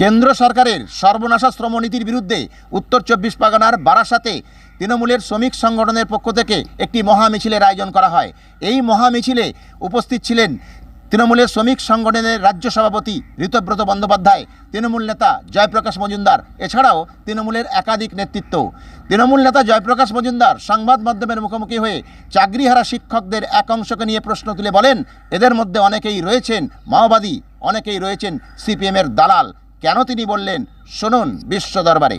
কেন্দ্র সরকারের সর্বনাশা শ্রমনীতির বিরুদ্ধে উত্তর চব্বিশ পরগনার বারাসাতে তৃণমূলের শ্রমিক সংগঠনের পক্ষ থেকে একটি মহামিছিলের আয়োজন করা হয়। এই মহামিছিলে উপস্থিত ছিলেন তৃণমূলের শ্রমিক সংগঠনের রাজ্য সভাপতি ঋতব্রত বন্দ্যোপাধ্যায়, তৃণমূল নেতা জয়প্রকাশ মজুমদার, এছাড়াও তৃণমূলের একাধিক নেতৃত্ব। তৃণমূল নেতা জয়প্রকাশ মজুমদার সংবাদ মাধ্যমের মুখোমুখি হয়ে চাকরিহারা শিক্ষকদের এক অংশকে নিয়ে প্রশ্ন তুলে বলেন, এদের মধ্যে অনেকেই রয়েছেন মাওবাদী, অনেকেই রয়েছেন সিপিএমের দালাল। কেন তিনি বললেন শুনুন বিশ্ব দরবারে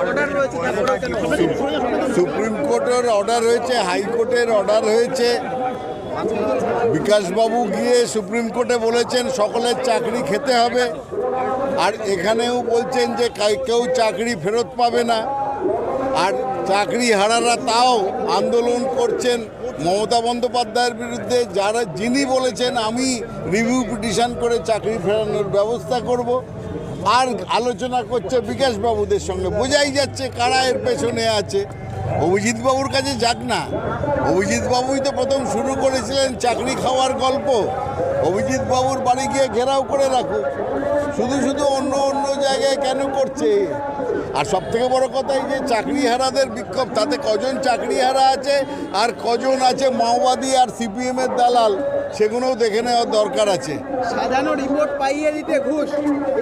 অর্ডার হয়েছে সুপ্রিম কোর্টের অর্ডার হয়েছে হাইকোর্টের অর্ডার হয়েছে। বিকাশবাবু গিয়ে সুপ্রিম কোর্টে বলেছেন, সকলের চাকরি খেতে হবে। আর এখানেও বলছেন যে কেউ চাকরি ফেরত পাবে না। আর চাকরি হারারা তাও আন্দোলন করছেন মমতা বন্দ্যোপাধ্যায়ের বিরুদ্ধে যারা, যিনি বলেছেন, আমি রিভিউ পিটিশন করে চাকরি ফেরানোর ব্যবস্থা করব। আর আলোচনা করছে বিকাশবাবুদের সঙ্গে। বোঝাই যাচ্ছে কারা এর পেছনে আছে। অভিজিৎ বাবুর কাছে যাক না। অভিজিৎ বাবুই তো প্রথম শুরু করেছিলেন চাকরি খাওয়ার গল্প। অভিজিৎ বাবুর বাড়ি গিয়ে ঘেরাও করে রাখুক শুধু শুধু অন্য অন্য জায়গায় কেন করছে? আর সব থেকে বড় কথা এই যে চাকরিহারাদের বিক্ষোভ তাতে কজন চাকরিহারা আছে আর কজন আছে মাওবাদী আর সিপিএম এর দালাল সেগুলোও দেখে নেওয়ার দরকার আছে। সাজানো রিপোর্ট পাইয়ে দিতে ঘুষ।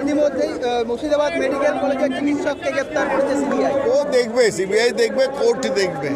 ইতিমধ্যেই মুর্শিদাবাদ মেডিকেল কলেজের চিকিৎসককে গ্রেপ্তার করেছে সিবিআই। ও দেখবে সিবিআই দেখবে কোর্ট দেখবে।